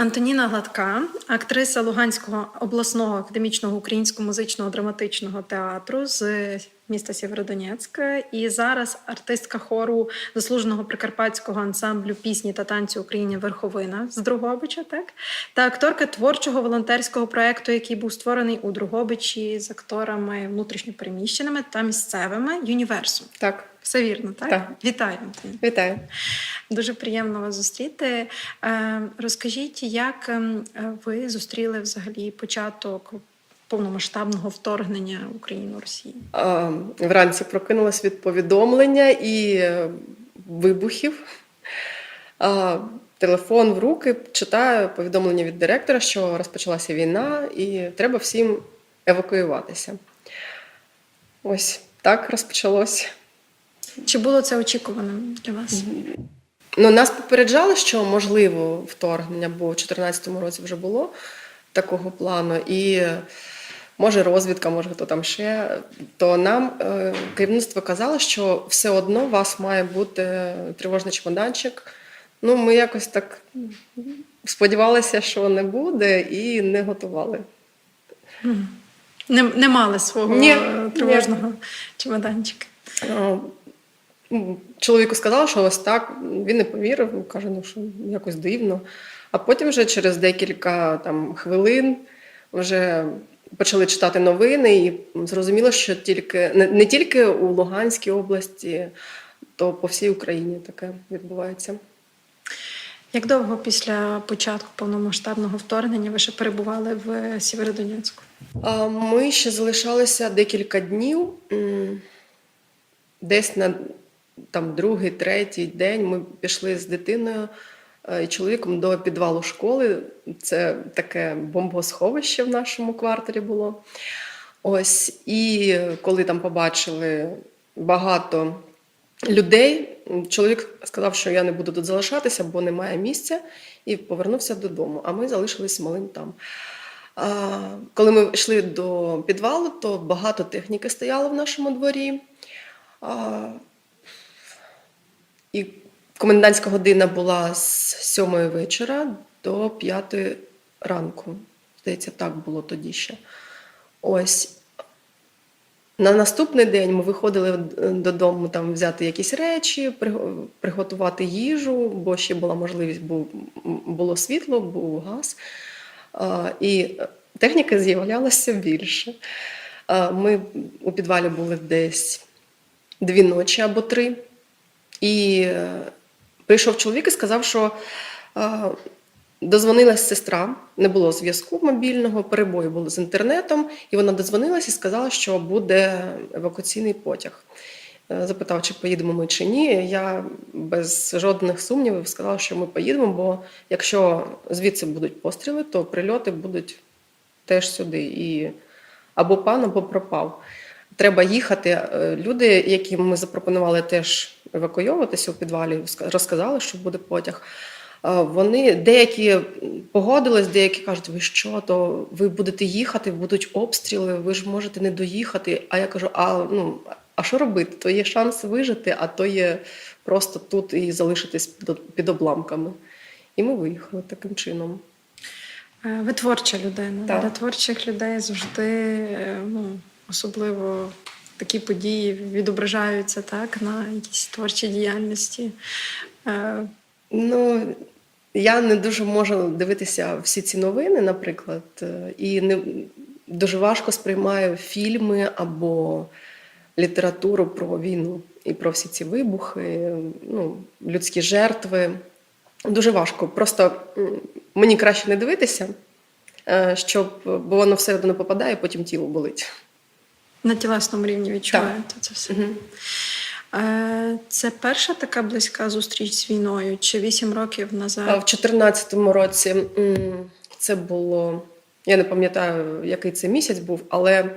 Антоніна Гладка, актриса Луганського обласного академічного українського музичного драматичного театру з міста Сєвєродонецька і зараз артистка хору заслуженого прикарпатського ансамблю пісні та танцю Україні Верховина з Другобича, так? Та акторка творчого волонтерського проекту, який був створений у Другобичі з акторами внутрішньопереміщеними та місцевими Юніверсум. Так, Все вірно, так? Так. Вітаю, вітаю. Дуже приємно вас зустріти. Е, Розкажіть, як ем, е, ви зустріли взагалі початок повномасштабного вторгнення в Україну Росії? Вранці прокинулась від повідомлення і е, вибухів. Телефон в руки, читаю повідомлення від директора, що розпочалася війна, і треба всім евакуюватися. Ось так розпочалось. Чи було це очікуваним для вас? Ну, нас попереджали, що можливо вторгнення, бо у 2014 році вже було такого плану. І може розвідка, може хто там ще. То нам е, керівництво казало, що все одно у вас має бути тривожний чемоданчик. Ну, ми якось так сподівалися, що не буде, і не готували. Не, не мали свого Ні, е, тривожного чемоданчика. Чоловіку сказала, що ось так. Він не повірив, каже, ну що якось дивно. А потім вже через декілька там хвилин вже почали читати новини, і зрозуміло, що тільки не, не тільки у Луганській області, то по всій Україні таке відбувається. Як довго після початку повномасштабного вторгнення ви ще перебували в Сєвєродонецьку? Ми ще залишалися декілька днів. Десь на там, другий, третій день ми пішли з дитиною е, і чоловіком до підвалу школи. Це таке бомбосховище в нашому кварталі було. Ось, і коли там побачили багато людей, чоловік сказав, що я не буду тут залишатися, бо немає місця, і повернувся додому. А ми залишились малим там. А, Коли ми йшли до підвалу, то багато техніки стояло в нашому дворі. А, І комендантська година була з 7 вечора до 5 ранку. Здається, так було тоді ще. Ось. На наступний день ми виходили додому там взяти якісь речі, приготувати їжу, бо ще була можливість, бо було світло, був газ. І техніки з'являлося більше. Ми у підвалі були десь дві ночі або три. І е, прийшов чоловік і сказав, що е, дозвонилась сестра, не було зв'язку мобільного, перебої були з інтернетом, і вона дозвонилась і сказала, що буде евакуаційний потяг. Е, Запитав, чи поїдемо ми чи ні. Я без жодних сумнівів сказала, що ми поїдемо, бо якщо звідси будуть постріли, то прильоти будуть теж сюди. І або пан, або пропав. Треба їхати. Люди, яким ми запропонували теж евакуйовуватися у підвалі, розказали, що буде потяг. Вони деякі погодились, деякі кажуть, ви що, то ви будете їхати, будуть обстріли, ви ж можете не доїхати. А я кажу: а ну а що робити? То є шанс вижити, а то є просто тут і залишитись під, під обламками. І ми виїхали таким чином. Е, Ви творча людина. Так. Для творчих людей завжди е, ну, особливо такі події відображаються так, на якійсь творчій діяльності. Е, Ну, я не дуже можу дивитися всі ці новини, наприклад, е, і не дуже важко сприймаю фільми або літературу про війну і про всі ці вибухи, ну, людські жертви. Дуже важко. Просто мені краще не дивитися, е, щоб, бо воно все одно попадає, потім тіло болить. На тілесному рівні відчуваєте це все. Е, Це перша така близька зустріч з війною, чи вісім років А назад? В 2014 році це було, я не пам'ятаю, який це місяць був, але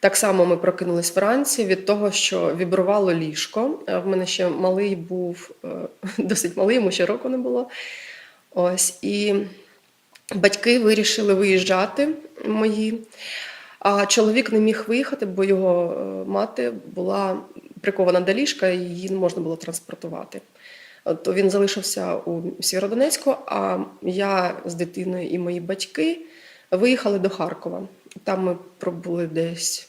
так само ми прокинулись вранці від того, що вібрувало ліжко. Е, В мене ще малий був е, досить малий, йому ще року не було. Ось і батьки вирішили виїжджати мої. А чоловік не міг виїхати, бо його е, мати була прикована до ліжка, і її не можна було транспортувати. То він залишився у Сєвєродонецьку, а я з дитиною і мої батьки виїхали до Харкова. Там ми пробули десь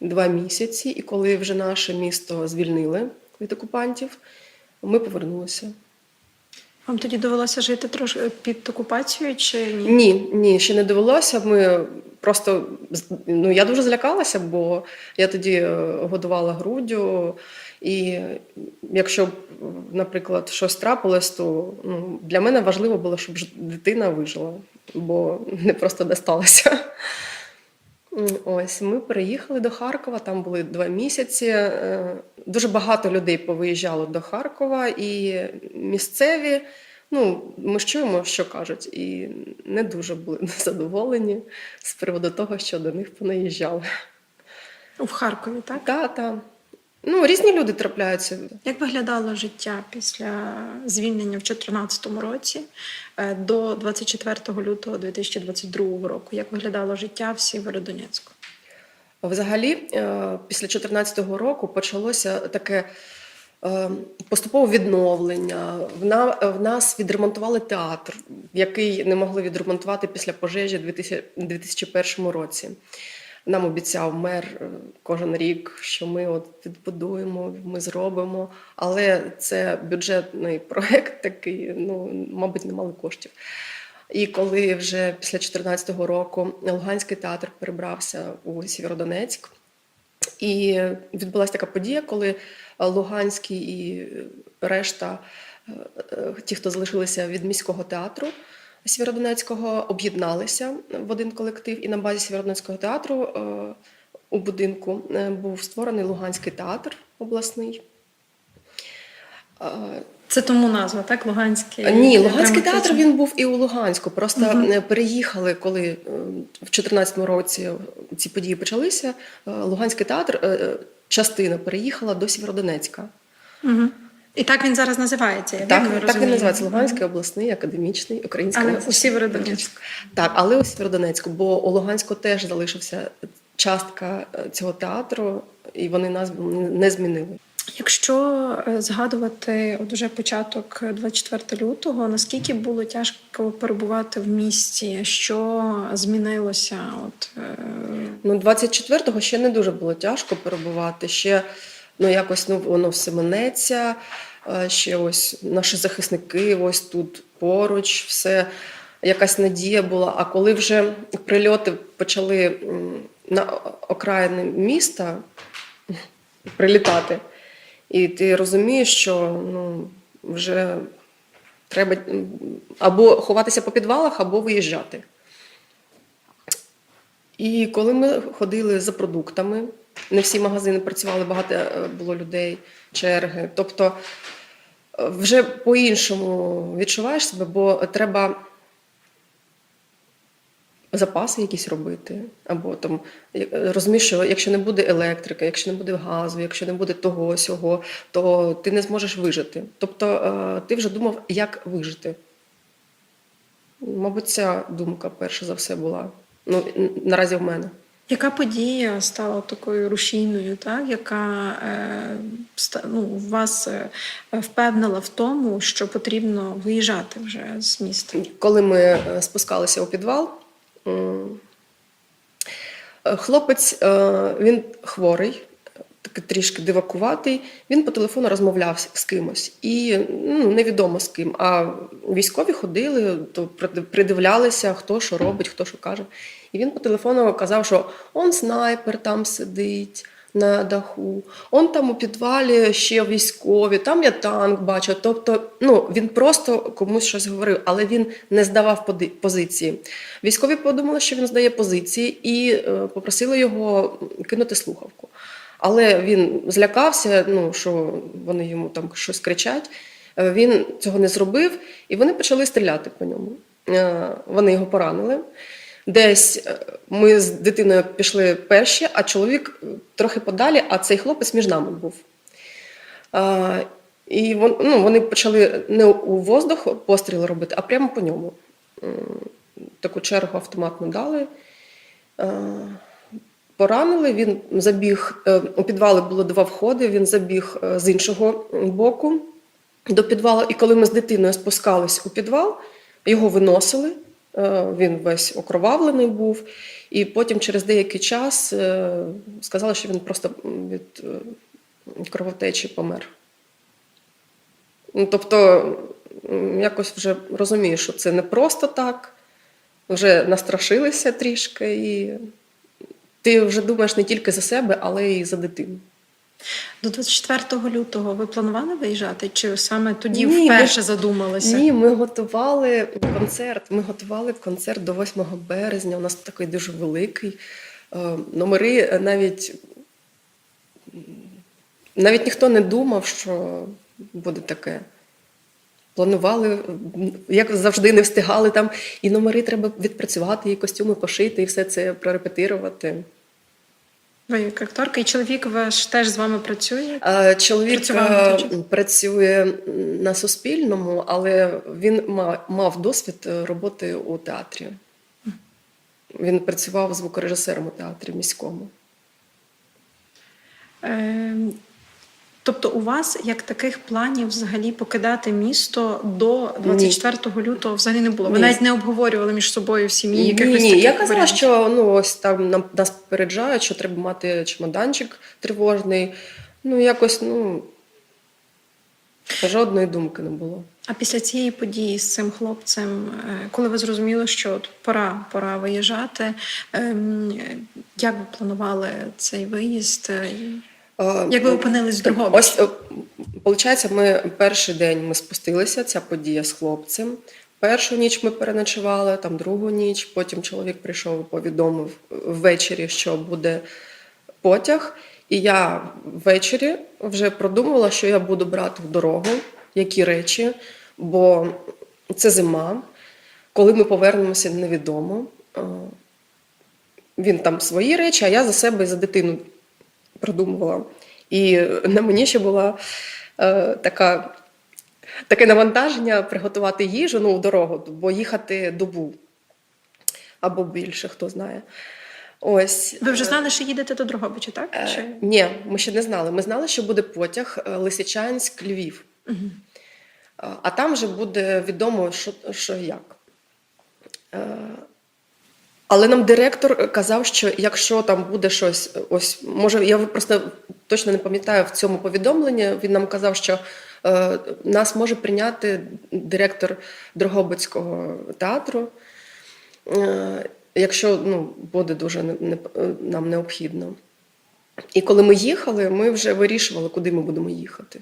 два місяці, і коли вже наше місто звільнили від окупантів, ми повернулися. Вам тоді довелося жити трошки під окупацією чи ні? Ні, ні, ще не довелося. Ми просто ну я дуже злякалася, бо я тоді е, годувала груддю, і якщо наприклад, щось трапилось, то ну, для мене важливо було, щоб дитина вижила, бо не просто досталося. Ось ми переїхали до Харкова, там були два місяці. Е, Дуже багато людей повиїжджало до Харкова, і місцеві, ну ми ж чуємо, що кажуть, і не дуже були задоволені з приводу того, що до них понаїжджали. В Харкові, так? Та, та. Ну, різні люди трапляються. Як виглядало життя після звільнення в 2014 році е, до 24 лютого 2022 року? Як виглядало життя в Сєвєродонецьку? Взагалі, е, після 2014 року почалося таке е, поступове відновлення. В нас відремонтували театр, який не могли відремонтувати після пожежі в 2000 2001 році. Нам обіцяв мер е, кожен рік, що ми от відбудуємо, ми зробимо. Але це бюджетний проект такий, ну, мабуть, не мали коштів. І коли вже після 2014 року Луганський театр перебрався у Сєвєродонецьк, і відбулася така подія, коли Луганський і решта, е, е, ті, хто залишилися від міського театру Сєвєродонецького, об'єдналися в один колектив. І на базі Сєвєродонецького театру е, у будинку е, був створений Луганський театр обласний. Е, Це тому назва, так? Луганський ні, Луганський театр він був і у Луганську. Просто е, переїхали, коли в 2014 році ці події почалися. Луганський театр частина переїхала до Сєвєродонецька. Угу. І так він зараз називається. як Так, так він називається Луганський обласний академічний український Але у. Сєвєродонецьку. Так, але у Сєвєродонецьку, бо у Луганську теж залишився частка е, цього театру, і вони назву не змінили. Якщо е, згадувати от уже початок 24 лютого, наскільки було тяжко перебувати в місті? Що змінилося? От е, Ну, 24-го ще не дуже було тяжко перебувати. Ще ну, якось ну, воно все минеться. е, Ще ось наші захисники, ось тут поруч, все якась надія була. А коли вже прильоти почали на окраїни міста прилітати, і ти розумієш, що ну, вже треба або ховатися по підвалах, або виїжджати. І коли ми ходили за продуктами, не всі магазини працювали, багато е, було людей, черги. Тобто е, вже по-іншому відчуваєш себе, бо треба запаси якісь робити. Або там е, розумієш, що якщо не буде електрики, якщо не буде газу, якщо не буде того сього, то ти не зможеш вижити. Тобто ти вже думав, як вижити. Мабуть, ця думка перша за все була. Ну, наразі в мене. Яка подія стала такою рушійною, так яка е, ну, вас е, впевнила в тому, що потрібно виїжджати вже з міста? Коли ми е, спускалися у підвал, е, хлопець, він хворий, такий трішки дивакуватий. Він по телефону розмовляв з- кимось, і ну, невідомо з ким. А військові ходили, то придивлялися, хто що робить, хто що каже. І він по телефону казав, що он снайпер там сидить. На даху, он там у підвалі ще військові, там я танк бачу. Тобто, ну він просто комусь щось говорив, але він не здавав позиції. Військові подумали, що він здає позиції, і е, попросили його кинути слухавку. Але він злякався, ну що вони йому там щось кричать. Е, Він цього не зробив, і вони почали стріляти по ньому. Е, Вони його поранили. Десь е, ми з дитиною пішли перші, а чоловік трохи подалі, а цей хлопець між нами був. І ну, вони почали не у воздух постріли робити, а прямо по ньому. Таку чергу автоматну дали. Поранили, він забіг. е, У підвали було два входи, він забіг е, з іншого боку. до підвалу. І коли ми з дитиною спускались у підвал, його виносили. е, Він весь окровавлений був. І потім через деякий час сказали, що він просто від кровотечі помер. Ну, Тобто, якось вже розумію, що це не просто так, вже настрашилися трішки, і ти вже думаєш не тільки за себе, але й за дитину. До 24 лютого ви планували виїжджати? Чи саме тоді Ні, ми- вперше задумалися? Ні, ми готували концерт. Ми готували концерт до 8 березня. У нас такий дуже великий. Е, Номери навіть навіть ніхто не думав, що буде таке. Планували, як завжди, не встигали там. І номери треба відпрацювати, і костюми пошити, і все це прорепетирувати. Ви як акторка, і чоловік ваш теж з вами працює? Чоловік Працював е, працює на Суспільному, але він мав досвід е, роботи у театрі. Він працював звукорежисером у театрі міському. Тобто, у вас як таких планів взагалі покидати місто до 24 лютого взагалі не було? Ви Ні. навіть не обговорювали між собою в сім'ї якихось ні, таких я казала, варіантів? що ну ось там нам нас попереджають, що треба мати чемоданчик тривожний. Ну якось ну жодної думки не було. А після цієї події з цим хлопцем, е, коли ви зрозуміли, що от пора, пора виїжджати, ем, як ви планували цей виїзд? Е, Як ви опинились в Дрогобичі? Ось, е, получається, ми перший день ми спустилися, ця подія з хлопцем. Першу ніч ми переночували, там другу ніч. Потім чоловік прийшов і повідомив ввечері, що буде потяг. І я ввечері вже продумувала, що я буду брати в дорогу, які речі, бо це зима. Коли ми повернемося, невідомо. Е, Він там свої речі, а я за себе і за дитину продумувала. І на мені ще була е, така, таке навантаження приготувати їжу ну, в дорогу, бо їхати добу або більше, хто знає. Ось. Ви вже знали, що їдете до Дрогобича, так? Е, Чи... Ні, ми ще не знали. Ми знали, що буде потяг е, Лисичанськ, Львів. Мгм. Е, А там вже буде відомо, що, що як. Е, Але нам директор казав, що якщо там буде щось, ось може, я просто точно не пам'ятаю в цьому повідомленні. Він нам казав, що е, нас може прийняти директор Дрогобицького театру, е, якщо ну, буде дуже не, не, нам необхідно. І коли ми їхали, ми вже вирішували, куди ми будемо їхати.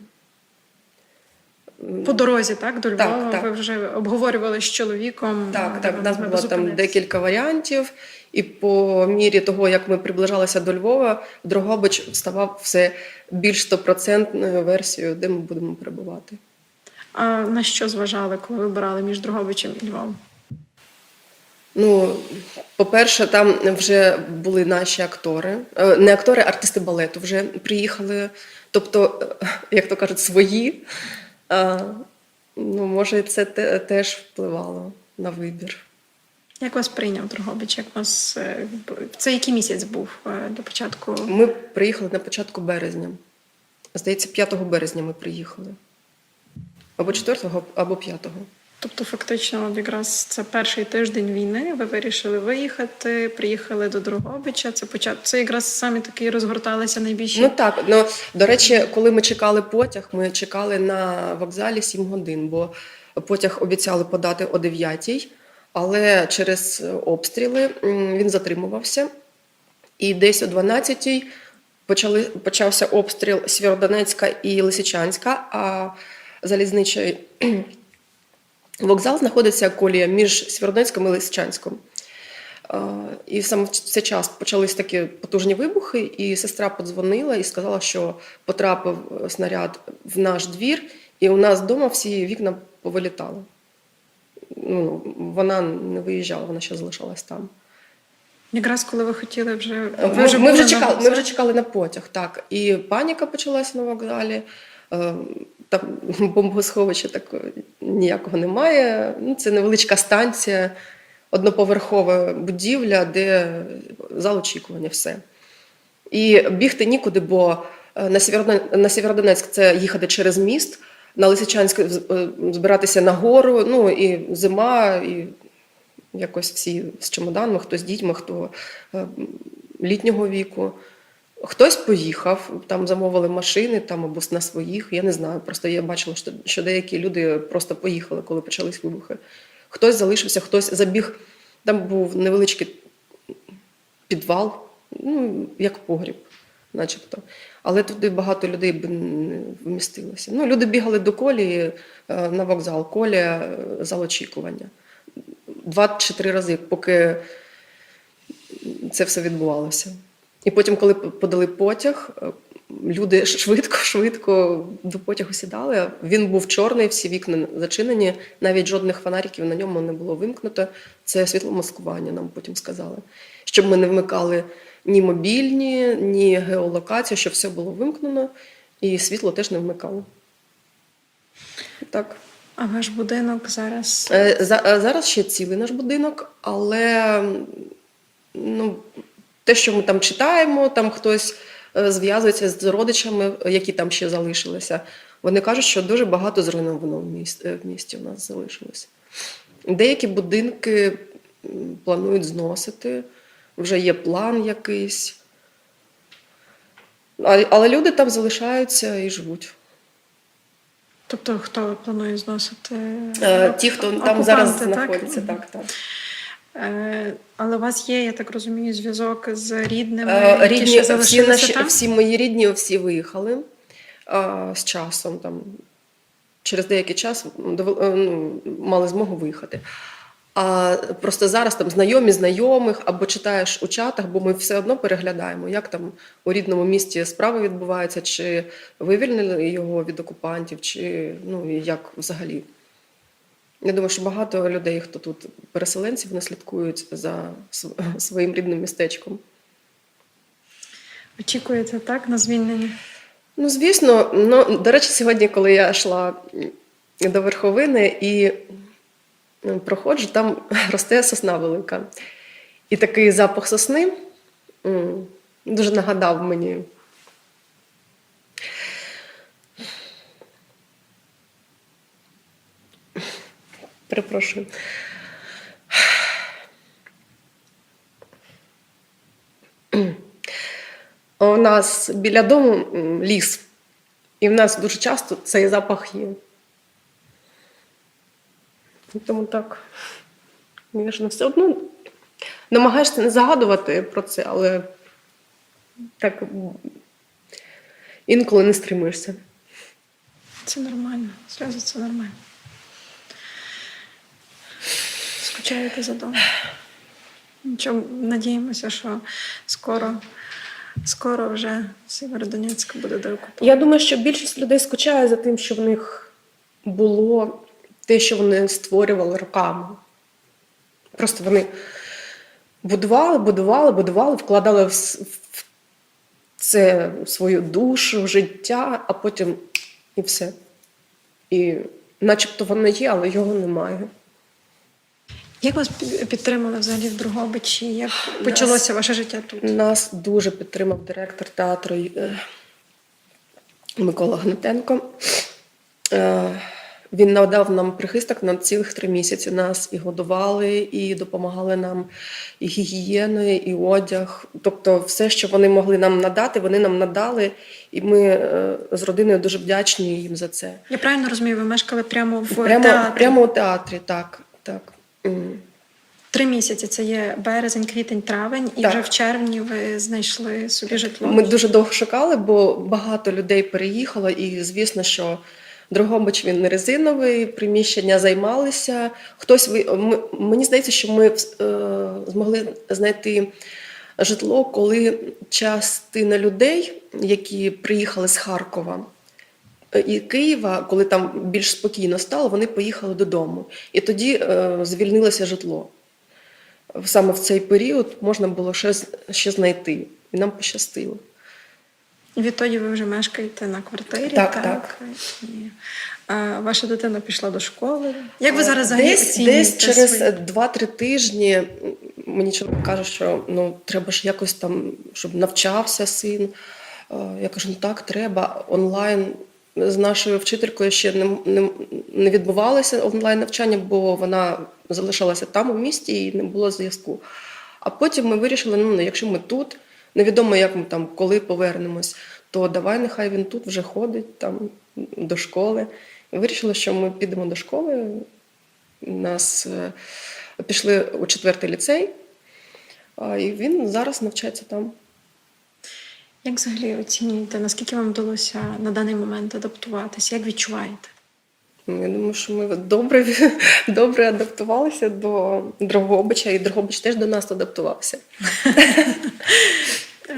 По дорозі, так, до Львова, так. ви вже обговорювали з чоловіком. Так, так, в нас було там декілька варіантів, і по мірі того, як ми приближалися до Львова, Дрогобич ставав все більш стопроцентною версією, де ми будемо перебувати. А на що зважали, коли вибирали між Дрогобичем і Львовом? Ну, по-перше, там вже були наші актори, Е, не актори, а артисти балету вже приїхали. Тобто, е, як то кажуть, свої. А, Ну, може, це те- теж впливало на вибір. Як вас прийняв Дрогобич? Як вас е, це який місяць був е, до початку? Ми приїхали на початку березня. Здається, 5 березня ми приїхали. Або 4, або 5. Тобто, фактично, от якраз це перший тиждень війни. Ви вирішили виїхати, приїхали до Дрогобича. Це почат... це якраз самі такі розгорталися найбільші. Ну так, ну до речі, коли ми чекали потяг, ми чекали на вокзалі 7 годин, бо потяг обіцяли подати о 9, але через обстріли він затримувався. І десь о 12 почали, почався обстріл Сєвєродонецька і Лисичанська, а залізничий вокзал знаходиться колія між Сєвєродонецьком і Лисичанськом. Е, І саме в цей час почались такі потужні вибухи, і сестра подзвонила і сказала, що потрапив снаряд в наш двір, і у нас вдома всі вікна повилітали. Ну, вона не виїжджала, вона ще залишалась там. Якраз коли ви хотіли вже Ми, ви вже ми, вже чекали, ми вже чекали на потяг, так. І паніка почалася на вокзалі. Там бомбосховища такого ніякого немає. Ну, це невеличка станція, одноповерхова будівля, де зал очікування, все. І бігти нікуди, бо е, на Сєвєродонецьк це їхати через міст, на Лисичанськ е, збиратися на гору. Ну і зима, і якось всі з чемоданами, хто з дітьми, хто е, літнього віку. Хтось поїхав, там замовили машини там або на своїх. Я не знаю. Просто я бачила, що, що деякі люди просто поїхали, коли почались вибухи. Хтось залишився, хтось забіг. Там був невеличкий підвал, ну, як погріб, начебто. Але туди багато людей б не вмістилося. Ну, люди бігали до колії е, на вокзал, колія, е, зал очікування. Два чи три рази, поки це все відбувалося. І потім, коли подали потяг, е, люди швидко-швидко до потягу сідали. Він був чорний, всі вікна зачинені, навіть жодних фонариків на ньому не було вимкнуто. Це світломаскування, нам потім сказали. Щоб ми не вмикали ні мобільні, ні геолокацію, щоб все було вимкнено, і світло теж не вмикало. Так. А ваш будинок зараз Е, за- Зараз ще цілий наш будинок, але ну, те, що ми там читаємо, там хтось е, зв'язується з родичами, які там ще залишилися. Вони кажуть, що дуже багато зруйновано в місті, в місті у нас залишилося. Деякі будинки планують зносити, вже є план якийсь. Але люди там залишаються і живуть. Тобто, хто планує зносити? Е, Ті, хто там зараз так? знаходиться, так, так. Е, Але у вас є, я так розумію, зв'язок з рідними, Е, які ще всі, наші, там? всі мої рідні всі виїхали з часом. Там, через деякий час е, ну, мали змогу виїхати. А просто зараз там знайомі знайомих або читаєш у чатах, бо ми все одно переглядаємо, як там у рідному місті справа відбувається, чи вивільнили його від окупантів, чи ну, як взагалі. Я думаю, що багато людей, хто тут переселенці, вони слідкують за своїм рідним містечком. Очікуєте так на звільнення? Ну, звісно, ну, до речі, сьогодні, коли я йшла до верховини і проходжу, там росте сосна велика. І такий запах сосни дуже нагадав мені. Перепрошую. У нас біля дому ліс, і в нас дуже часто цей запах є. Тому так, звісно, все одно намагаєшся не загадувати про це, але так інколи не стримуєшся. Це нормально. Сльози це нормально. Скучаєте за домом. Надіємося, що скоро, скоро вже Сєвєродонецьк буде деокуповано. Я думаю, що більшість людей скучає за тим, що в них було те, що вони створювали роками. Просто вони будували, будували, будували, вкладали в с- в це свою душу, життя, а потім і все. І начебто воно є, але його немає. Як вас підтримали взагалі в Другобичі? Як почалося ваше життя тут? Нас дуже підтримав директор театру е, Микола Гнатенко. Е, Він надав нам прихисток на цілих три місяці. Нас і годували, і допомагали нам і гігієною, і одяг. Тобто, все, що вони могли нам надати, вони нам надали. І ми е, з родиною дуже вдячні їм за це. Я правильно розумію, ви мешкали прямо в Прямо, театрі? прямо у театрі, так. так. М. Три місяці це є березень, квітень, травень, і Так. вже в червні ви знайшли собі житло. Ми дуже довго шукали, бо багато людей переїхало, і звісно, що Дрогобич він не резиновий, приміщення займалися. Хтось мені здається, що ми е, змогли знайти житло, коли частина людей, які приїхали з Харкова. Е, І Києва, коли там більш спокійно стало, вони поїхали додому. І тоді е, звільнилося житло. Саме в цей період можна було ще, ще знайти, і нам пощастило. Відтоді ви вже мешкаєте на квартирі. Так, так. А, ваша дитина пішла до школи. Як ви зараз взагалі десь, десь через свої- 2-3 тижні мені чоловік каже, що ну треба ж якось там, щоб навчався син. Е, Я кажу, ну так, треба онлайн. З нашою вчителькою ще не, не, не відбувалося онлайн навчання, бо вона залишалася там у місті і не було зв'язку. А потім ми вирішили: ну, якщо ми тут, невідомо, як ми там коли повернемось, то давай нехай він тут вже ходить там до школи. І вирішили, що ми підемо до школи. Нас е, пішли у четвертий ліцей, і він зараз навчається там. Як взагалі оцінюєте, наскільки вам вдалося на даний момент адаптуватися? Як відчуваєте? Ну, Я думаю, що ми добре, добре адаптувалися до Дрогобича, і Дрогобич теж до нас адаптувався.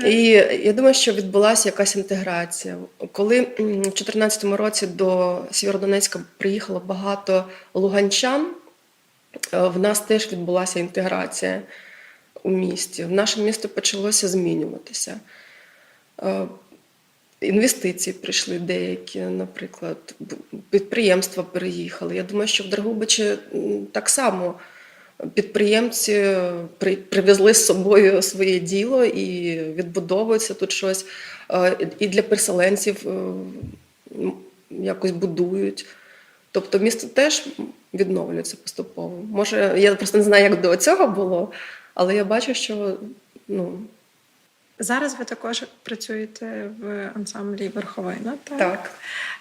І я думаю, що відбулася якась інтеграція. Коли в 2014 році до Сєвєродонецька приїхало багато луганчан, е, в нас теж відбулася інтеграція у місті. В Наше місто почалося змінюватися. Е, Інвестиції прийшли деякі, наприклад, підприємства переїхали. Я думаю, що в Дрогобичі м, так само підприємці привезли з собою своє діло і відбудовується тут щось. Е, І для переселенців е, якось будують. Тобто місто теж відновлюється поступово. Може, я просто не знаю, як до цього було, але я бачу, що ну, Зараз ви також працюєте в ансамблі Верховина, так? так.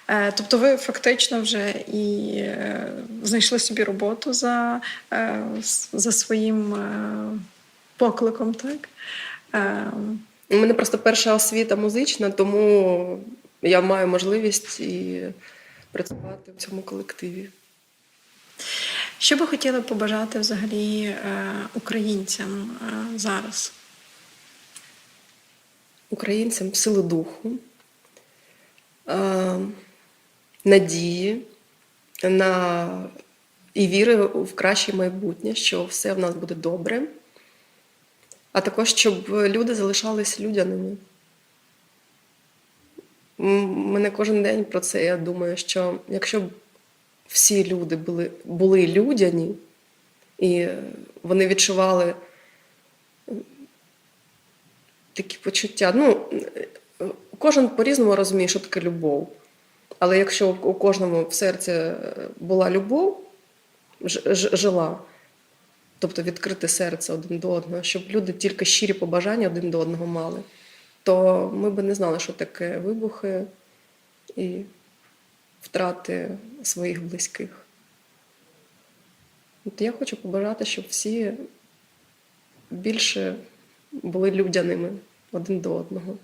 Е, Тобто ви фактично вже і е, знайшли собі роботу за, е, за своїм покликом, так? У мене просто перша освіта музична, тому я маю можливість і працювати в цьому колективі. Що би хотіли побажати взагалі українцям зараз? Українцям сили духу, надії на і віри в краще майбутнє, що все в нас буде добре, а також щоб люди залишались людяними. Мене кожен день про це я думаю, що якщо б всі люди були, були людяні, і вони відчували такі почуття. Ну, кожен по-різному розуміє, що таке любов. Але якщо у кожному в серці е, була любов, жила, тобто відкрите серце один до одного, щоб люди тільки щирі побажання один до одного мали, то ми би не знали, що таке вибухи і втрати своїх близьких. От я хочу побажати, щоб всі більше були людяними один до одного.